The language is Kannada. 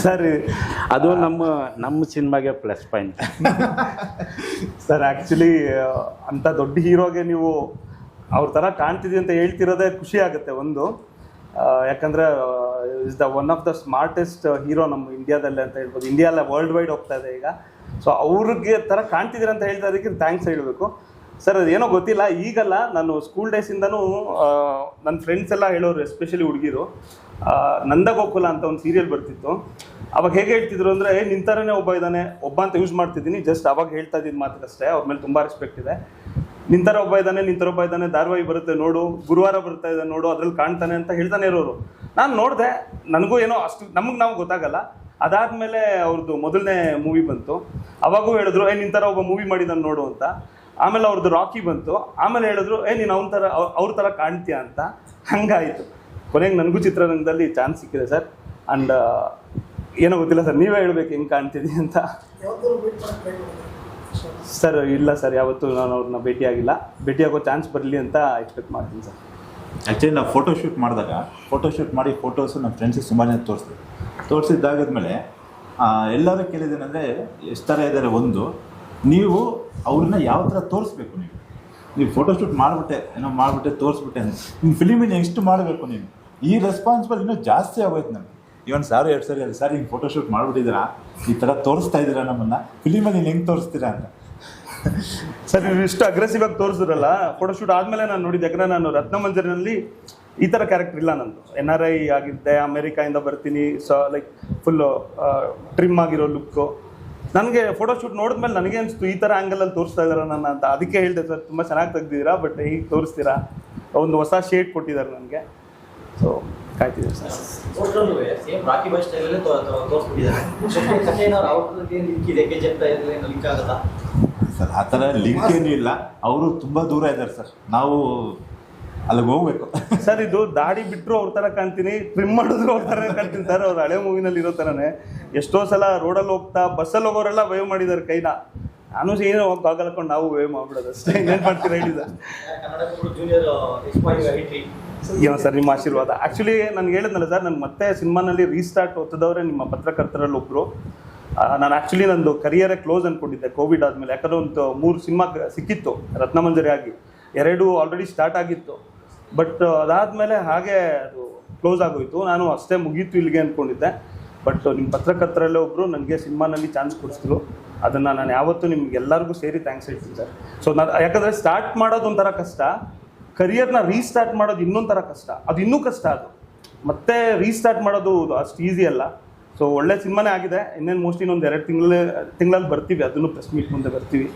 ಸರ್, ಅದು ನಮ್ಮ ನಮ್ಮ ಸಿನಿಮಾಗೆ ಪ್ಲಸ್ ಪಾಯಿಂಟ್ ಸರ್ ಆ್ಯಕ್ಚುಲಿ ಅಂಥ ದೊಡ್ಡ ಹೀರೋಗೆ ನೀವು ಅವ್ರ ಥರ ಕಾಣ್ತಿದ್ವಿ ಅಂತ ಹೇಳ್ತಿರೋದೇ ಖುಷಿ ಆಗುತ್ತೆ ಒಂದು. ಯಾಕಂದ್ರೆ is the one of the smartest hero ನಮ್ಮ ಇಂಡಿಯಾದಲ್ಲೇ ಅಂತ ಹೇಳ್ಬೋದು. ಇಂಡಿಯಾ ಅಲ್ಲ ವರ್ಲ್ಡ್ ವೈಡ್ ಹೋಗ್ತಾ ಇದೆ ಈಗ. ಸೊ ಅವ್ರಿಗೆ ಥರ ಕಾಣ್ತಿದ್ದೀರ ಅಂತ ಹೇಳ್ತಾ ಇದಕ್ಕೆ ಥ್ಯಾಂಕ್ಸ್ ಹೇಳಬೇಕು. ಸರ್, ಅದೇನೋ ಗೊತ್ತಿಲ್ಲ. ಈಗಲ್ಲ ನಾನು ಸ್ಕೂಲ್ ಡೇಸಿಂದನೂ ನನ್ನ ಫ್ರೆಂಡ್ಸ್ ಎಲ್ಲ ಹೇಳೋರು ಎಸ್ಪೆಷಲಿ ಹುಡುಗಿರು ನಂದಗೋಕುಲ ಅಂತ ಒಂದು ಸೀರಿಯಲ್ ಬರ್ತಿತ್ತು. ಅವಾಗ ಹೇಗೆ ಹೇಳ್ತಿದ್ರು ಅಂದರೆ, ಏ ಥರನೇ ಒಬ್ಬ ಇದ್ದಾನೆ ಒಬ್ಬ ಅಂತ ಯೂಸ್ ಮಾಡ್ತಿದ್ದೀನಿ ಜಸ್ಟ್ ಅವಾಗ ಹೇಳ್ತಾ ಇದ್ದಿದ್ದು ಅಷ್ಟೇ ಅವ್ರ ಮೇಲೆ ತುಂಬ ರೆಸ್ಪೆಕ್ಟ್ ಇದೆ. ನಿಂತರ ಒಬ್ಬ ಇದ್ದಾನೆ ನಿಂತರ ಒಬ್ಬ ಇದ್ದಾನೆ ಧಾರವಾಹಿ ಬರುತ್ತೆ, ನೋಡು, ಗುರುವಾರ ಬರ್ತಾ ಇದೆ, ನೋಡು, ಅದ್ರಲ್ಲಿ ಕಾಣ್ತಾನೆ ಅಂತ ಹೇಳ್ತಾನೆ ಇರೋರು. ನಾನು ನೋಡಿದೆ, ನನಗೂ ಏನೋ ಅಷ್ಟು, ನಮಗೆ ನಾವು ಗೊತ್ತಾಗಲ್ಲ. ಅದಾದಮೇಲೆ ಅವ್ರದ್ದು ಮೊದಲನೇ ಮೂವಿ ಬಂತು. ಅವಾಗೂ ಹೇಳಿದ್ರು, ಏ ನಿಂತರ ಒಬ್ಬ ಮೂವಿ ಮಾಡಿದ್ದಾನೆ ನೋಡು ಅಂತ. ಆಮೇಲೆ ಅವ್ರದ್ದು ರಾಕಿ ಬಂತು. ಆಮೇಲೆ ಹೇಳಿದ್ರು, ಏ, ನೀನು ಅವನ ಥರ ಅವ್- ಅವ್ರ ಥರ ಕಾಣ್ತೀಯ ಅಂತ. ಹಂಗಾಯಿತು. ಕೊನೆಗೆ ನನಗೂ ಚಿತ್ರರಂಗದಲ್ಲಿ ಚಾನ್ಸ್ ಸಿಕ್ಕಿದೆ, ಸರ್. ಆ್ಯಂಡ್ ಏನೋ ಗೊತ್ತಿಲ್ಲ, ಸರ್. ನೀವೇ ಹೇಳ್ಬೇಕು ಹೆಂಗೆ ಕಾಣ್ತಿದ್ದೀನಿ ಅಂತ. ಸರ್, ಇಲ್ಲ, ಸರ್. ಯಾವತ್ತೂ ನಾನು ಅವ್ರನ್ನ ಭೇಟಿಯಾಗಿಲ್ಲ. ಭೇಟಿಯಾಗೋ ಚಾನ್ಸ್ ಬರಲಿ ಅಂತ ಎಕ್ಸ್ಪೆಕ್ಟ್ ಮಾಡ್ತೀನಿ, ಸರ್. ಆ್ಯಕ್ಚುಲಿ ನಾವು ಫೋಟೋ ಶೂಟ್ ಮಾಡಿದಾಗ ಫೋಟೋ ಶೂಟ್ ಮಾಡಿ ಫೋಟೋಸ್ ನಮ್ಮ ಫ್ರೆಂಡ್ಸಿಗೆ ಸುಮಾರು ಜನ ತೋರಿಸ್ತೀವಿ. ತೋರಿಸಿದ್ದಾಗದ್ಮೇಲೆ ಎಲ್ಲರೂ ಕೇಳಿದ್ದೇನೆಂದರೆ, ಎಷ್ಟು ಥರ ಇದ್ದಾರೆ ಒಂದು ನೀವು ಅವ್ರನ್ನ ಯಾವ ಥರ ತೋರಿಸ್ಬೇಕು ನೀವು? ನೀವು ಫೋಟೋಶೂಟ್ ಮಾಡಿಬಿಟ್ಟೆ, ಏನೋ ಮಾಡಿಬಿಟ್ಟೆ, ತೋರಿಸ್ಬಿಟ್ಟೆ ನಿಮ್ಮ ಫಿಲಿಮಿನ ಎಷ್ಟು ಮಾಡಬೇಕು ನೀವು. ಈ ರೆಸ್ಪಾನ್ಸಿಬಲ್ ಇನ್ನೂ ಜಾಸ್ತಿ ಆಗೋಯ್ತು ನನಗೆ ಇವನ್ ಸಾರು ಎರಡು ಸರಿ ಅದು ಸರ್ ಹಿಂಗೆ ಫೋಟೋಶೂಟ್ ಮಾಡಿಬಿಟ್ಟಿದ್ದೀರಾ? ಈ ಥರ ತೋರಿಸ್ತಾ ಇದ್ದೀರಾ ನಮ್ಮನ್ನು? ಫಿಲಿಮಲ್ಲಿ ಹೆಂಗೆ ತೋರಿಸ್ತೀರಾ ಅಂತ. ಸರ್ ನೀವು ಇಷ್ಟು ಅಗ್ರೆಸಿವ್ ಆಗಿ ತೋರಿಸಿದ್ರಲ್ಲ ಫೋಟೋಶೂಟ್ ಆದಮೇಲೆ ನಾನು ನೋಡಿದ್ದೆ ಯಾಕಂದ್ರೆ ನಾನು ರತ್ನಮಂಜರಿನಲ್ಲಿ ಈ ಥರ ಕ್ಯಾರೆಕ್ಟರ್ ಇಲ್ಲ ನಂದು. ಎನ್ ಆರ್ ಐ ಆಗಿದ್ದೆ ಅಮೇರಿಕಾಯಿಂದ ಬರ್ತೀನಿ ಸೊ ಲೈಕ್ ಫುಲ್ಲು ಟ್ರಿಮ್ ಆಗಿರೋ ಲುಕ್ಕು ನನಗೆ ಫೋಟೋಶೂಟ್ ನೋಡಿದ ನೋಡಿದ್ಮೇಲೆ ನನಗೆ ಅನಿಸ್ತು ಈ ಥರ ಆ್ಯಂಗಲಲ್ಲಿ ತೋರಿಸ್ತಾ ಇದ್ದಾರೆ ನನ್ನ ಅಂತ. ಅದಕ್ಕೆ ಹೇಳಿದೆ ಸರ್ ತುಂಬ ಚೆನ್ನಾಗಿ ತೆಗ್ದಿದ್ದೀರಾ ಬಟ್ ಹೀಗೆ ತೋರಿಸ್ತೀರಾ? ಒಂದು ಹೊಸ ಶೇಡ್ ಕೊಟ್ಟಿದ್ದಾರೆ ನನಗೆ. ಸೊ ಕಾಯ್ತಿದ್ದೀವಿ ಸರ್. ಆ ಥರ ಲಿಂಕ್ ಏನೂ ಇಲ್ಲ. ಅವರು ತುಂಬ ದೂರ ಇದ್ದಾರೆ ಸರ್. ನಾವು ಅಲ್ಲಿಗೆ ಹೋಗ್ಬೇಕು. ಸರ್, ಇದು ದಾಡಿ ಬಿಟ್ಟರು ಅವ್ರ ಥರ ಕಾಣ್ತೀನಿ ಟ್ರಿಮ್ ಮಾಡಿದ್ರು ಅವ್ರ ಥರ ಕಾಣ್ತೀನಿ ಸರ್, ಅವ್ರು ಹಳೆ ಮೂವಿನಲ್ಲಿ ಇರೋ ಥರನೇ ಎಷ್ಟೋ ಸಲ ರೋಡಲ್ಲಿ ಹೋಗ್ತಾ ಬಸ್ಸಲ್ಲಿ ಹೋಗೋರೆಲ್ಲ ವೇವ್ ಮಾಡಿದ್ದಾರೆ ಕೈನ. ನಾನು ಏನೋ ಹೋಗಿ ಹಾಕೊಂಡು ನಾವು ವೇವ್ ಮಾಡ್ಬಿಡೋದು ಅಷ್ಟೇ. ಏನು ಮಾಡ್ತೀರಾ ಹೇಳಿ ಸರ್? ಏನೋ ಸರ್, ನಿಮ್ಮ ಆಶೀರ್ವಾದ. ಆ್ಯಕ್ಚುಲಿ ನಾನು ಹೇಳಿದ್ನಲ್ಲ ಸರ್, ನಾನು ಮತ್ತೆ ಸಿನಿಮಾನಲ್ಲಿ ರೀಸ್ಟಾರ್ಟ್ ಒತ್ತದವರೇ ನಿಮ್ಮ ಪತ್ರಕರ್ತರಲ್ಲಿ ಒಬ್ಬರು ನಾನು ಆ್ಯಕ್ಚುಲಿ ನಂದು ಕರಿಯರೇ ಕ್ಲೋಸ್ ಅಂದ್ಕೊಂಡಿದ್ದೆ ಕೋವಿಡ್ ಆದಮೇಲೆ. ಯಾಕಂದ್ರೆ ಒಂದು ಮೂರು ಸಿನಿಮಾ ಸಿಕ್ಕಿತ್ತು ರತ್ನಮಂಜರಿ ಆಗಿ ಎರಡು ಆಲ್ರೆಡಿ ಸ್ಟಾರ್ಟ್ ಆಗಿತ್ತು. ಬಟ್ ಅದಾದಮೇಲೆ ಹಾಗೆ ಅದು ಕ್ಲೋಸ್ ಆಗೋಯ್ತು. ನಾನು ಅಷ್ಟೇ ಮುಗೀತು ಇಲ್ಲಿಗೆ ಅಂದ್ಕೊಂಡಿದ್ದೆ. ಬಟ್ ನಿಮ್ಮ ಪತ್ರಕರ್ತರಲ್ಲೇ ಒಬ್ಬರು ನನಗೆ ಸಿನಿಮಾನಲ್ಲಿ ಚಾನ್ಸ್ ಕೊಡಿಸಿದ್ರು. ಅದನ್ನು ನಾನು ಯಾವತ್ತೂ ನಿಮ್ಗೆ ಎಲ್ಲರಿಗೂ ಸೇರಿ ಥ್ಯಾಂಕ್ಸ್ ಹೇಳ್ತೀನಿ ಸರ್ ಸೊ ನಾನು, ಯಾಕಂದರೆ ಸ್ಟಾರ್ಟ್ ಮಾಡೋದು ಒಂಥರ ಕಷ್ಟ. ಕರಿಯರ್ನ ರೀಸ್ಟಾರ್ಟ್ ಮಾಡೋದು ಇನ್ನೊಂಥರ ಕಷ್ಟ. ಅದು ಇನ್ನೂ ಕಷ್ಟ ಅದು. ಮತ್ತೆ ರೀಸ್ಟಾರ್ಟ್ ಮಾಡೋದು ಅಷ್ಟು ಈಸಿ ಅಲ್ಲ. ಸೊ ಒಳ್ಳೆ ಸಿನಿಮಾನೇ ಆಗಿದೆ. ಇನ್ನೇನು ಮೋಸ್ಟ್ಲಿ ಇನ್ನೊಂದು ಎರಡು ತಿಂಗಳ ತಿಂಗಳಲ್ಲಿ ಬರ್ತೀವಿ. ಅದನ್ನು ಪ್ರೆಸ್ ಮೀಟ್ ಮುಂದೆ ಬರ್ತೀವಿ.